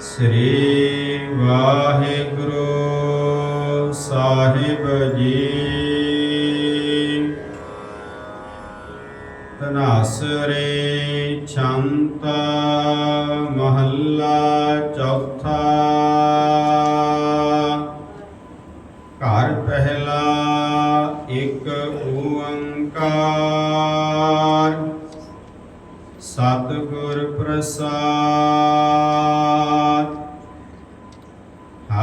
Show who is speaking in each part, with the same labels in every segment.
Speaker 1: ਸ੍ਰੀ ਵਾਹਿਗੁਰੂ ਸਾਹਿਬ ਜੀ। ਤਨਾਸਰੇ ਛੰਤਾ ਮਹੱਲਾ ਚੌਥਾ। ਘਰ ਪਹਿਲਾ ਇੱਕ ਓੰਕਾਰ। ਸਤਿਗੁਰ ਪ੍ਰਸਾਦ।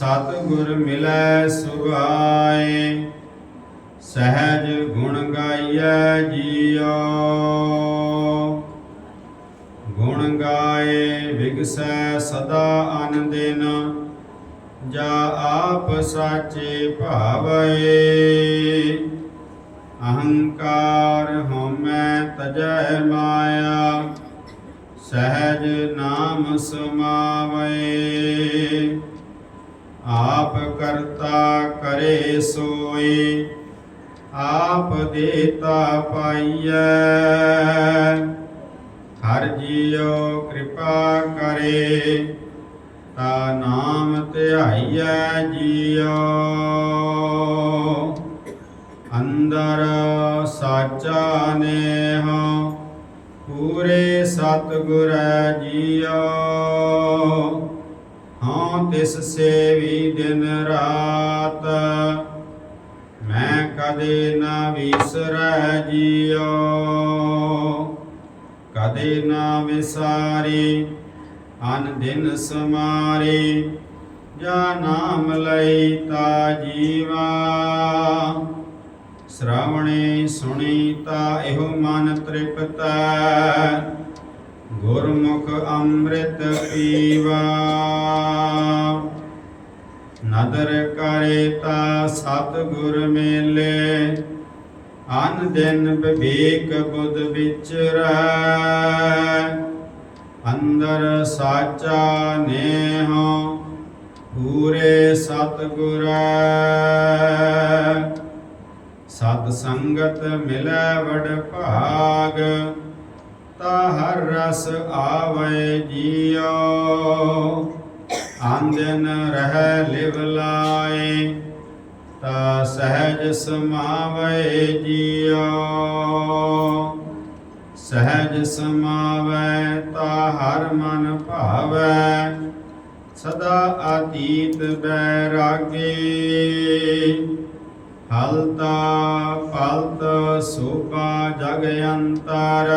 Speaker 1: ਸਤਿਗੁਰ ਮਿਲੈ ਸੁਭਾਏ ਸਹਿਜ ਗੁਣ ਗਾਈਐ ਜੀਉ। ਗੁਣ ਗਾਏ ਵਿਗਸੈ ਸਦਾ ਅਨ ਦਿਨ ਜਾ ਆਪ ਸਾਚੇ ਭਾਵਏ। ਅਹੰਕਾਰ ਹਉਮੈ ਤਜੈ ਮਾਇਆ, ਸਹਿਜ ਨਾਮ ਸਮਾਵੈ ਆਪ ਕਰਤਾ ਕਰੇ ਸੋਈ ਆਪ ਦੇਤਾ ਪਾਈਐ। ਹਰ ਜੀਉ ਕਿਰਪਾ ਕਰੇ, ਤਾ ਨਾਮ ਧਿਆਈਐ ਜੀਉ। ਅੰਦਰ ਸਾਚਾ ਨੇਹ, ਪੂਰੇ ਸਤਿਗੁਰ ਜੀਉ। ਹਾਂ ਤਿਸ ਸੇਵੀ ਦਿਨ ਰਾਤ। ਮੈਂ ਕਦੇ ਨਾ ਵਿਸਰੈ ਜੀਉ ਕਦੇ ਨਾ ਵਿਸਾਰੀ, ਅਨ ਦਿਨ ਸਮਾਰੀ। ਜਾ ਨਾਮ ਲਈ ਤਾ ਜੀਵਾ। ਸ਼੍ਰਵਣੇ ਸੁਣੀ ਤਾ ਇਹੋ ਮਨ ਤ੍ਰਿਪਤੈ। ਗੁਰਮੁਖ ਅੰਮ੍ਰਿਤ ਪੀਵਾ ਨਦਰ ਕਰੇ ਤਾ ਸਤਿਗੁਰ ਮੇਲੇ ਅਨ ਦਿਨ ਵਿਵੇਕ ਬੁੱਧ ਵਿਚਰੈ ਅੰਦਰ ਸਾਚਾ ਨੇਹ ਪੂਰੇ ਸਤਿਗੁਰੈ ਸਤ ਸੰਗਤ ਮਿਲੈ ਵਡ ਭਾਗ ਤਾ ਹਰ ਰਸ ਆਵੇ ਜੀਉ ਆਂਦਨ ਰਹਿ ਲਿਵ ਲਾਏ, ਤਾ ਸਹਿਜ ਸਮਾਵੇ ਜੀਉ ਸਹਿਜ ਸਮਾਵੇ, ਤਾ ਹਰ ਮਨ ਭਾਵੈ, ਸਦਾ ਆਤੀਤ ਬੈਰਾਗੇ। ਹਲਤਾ ਪਲਤ ਸੋਭਾ ਜਗ ਅੰਤਰ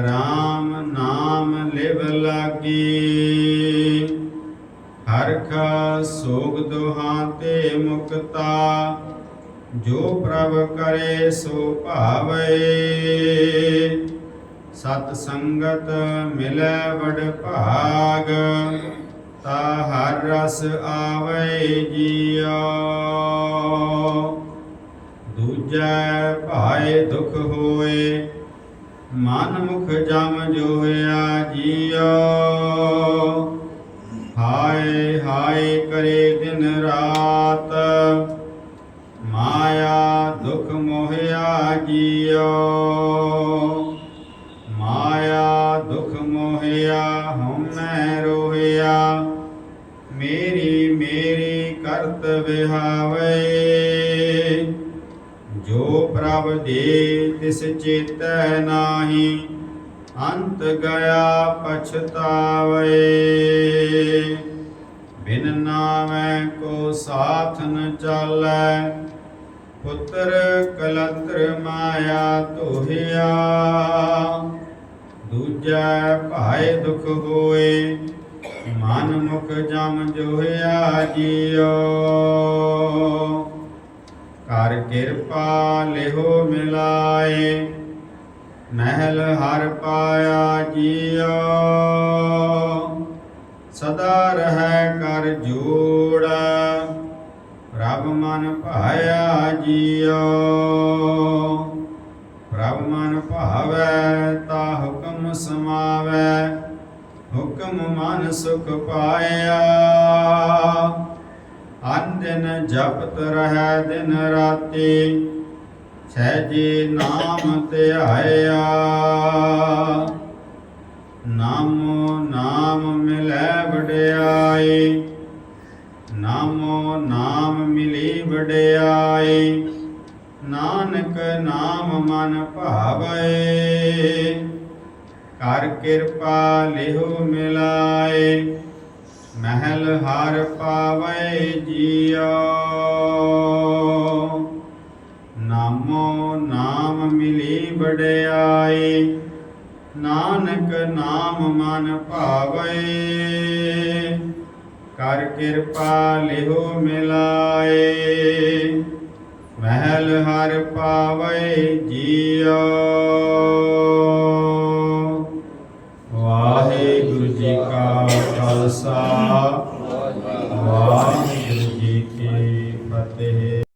Speaker 1: RAM ਨਾਮ ਲਿਵ ਲਾਗੀ। ਹਰਖ ਸੋਗ ਦੁਹਾਂ ਤੇ ਮੁਕਤਾ। ਜੋ ਪ੍ਰਭ ਕਰੇ ਸੋ ਭਾਵੇ। ਸਤ ਸੰਗਤ ਮਿਲੈ ਵਡ ਭਾਗ। ਤਾ ਹਰ ਰਸ ਆਵੇ ਜੀਉ ਦੂਜੈ ਭਾਏ ਦੁਖ ਹੋਏ। ਮਨ ਮੁਖ ਜਮ ਜੋਇਆ ਜੀਉ ਹਾਏ ਹਾਏ ਕਰੇ ਦਿਨ ਰਾਤ। ਮਾਇਆ ਦੁਖ ਮੋਹਿਆ ਜੀਉ ਮਾਇਆ ਦੁਖ ਮੋਹਿਆ ਹਉਮੈ ਰੋਹਿਆ। ਮੇਰੀ ਮੇਰੀ ਕਰਤ ਵਿਹਾਵੇ। ਪ੍ਰਭ ਦੇ ਤਿਸ ਚੇਤੈ ਨਾਹੀ, ਅੰਤ ਗਿਆ ਪਛਤਾਵੇ। ਬਿਨ ਨਾਮੈ ਕੋ ਸਾਥ ਨ ਚਾਲੈ, ਪੁੱਤਰ ਕਲੰਤਰ ਮਾਇਆ ਤੋਹਿਆ ਦੂਜੈ ਭਾਏ ਦੁਖ ਹੋਏ, ਮਨ ਮੁਖ ਜਮ ਜੋਹਿਆ ਜੀਓ। ਕਰ ਕਿਰਪਾ ਲਿਹੋ ਮਿਲਾਏ, ਮਹਿਲ ਹਰ ਪਾਇਆ ਜੀਉ ਸਦਾ ਰਹੈ ਕਰ ਜੋੜ, ਪ੍ਰਭ ਮਨ ਭਾਇਆ ਜੀਉ ਪ੍ਰਭ ਮਨ ਭਾਵੈ, ਤਾ ਹੁਕਮ ਸਮਾਵੈ, ਹੁਕਮ ਮਨ ਸੁਖ ਪਾਇਆ। ਜਪਤ ਰਹੈ ਦਿਨ ਰਾਤੀ, ਸਹਿਜੇ ਨਾਮ ਧਿਆਇਆ। ਨਾਮੋ ਨਾਮ ਮਿਲੈ ਵਡਿਆਈ ਨਾਮੋ ਨਾਮ ਮਿਲੀ ਵਡਿਆਈ ਨਾਨਕ ਨਾਮ ਮਨ ਭਾਵੈ। ਕਰ ਕਿਰਪਾ ਲਿਹੁ ਮਿਲਾਏ ਮਹਿਲ ਹਰ ਪਾਵੈ ਜੀਉ ਨਾਮੋ ਨਾਮ ਮਿਲੀ ਵਡਿਆਈ, ਨਾਨਕ ਨਾਮ ਮਨ ਭਾਵੈ। ਕਰ ਕਿਰਪਾ ਲਿਹੁ ਮਿਲਾਏ, ਮਹਿਲ ਹਰ ਪਾਵੈ ਜੀਉ ਵਾਹਿਗੁਰੂ ਜੀ ਕਾ ਖਾਲਸਾ।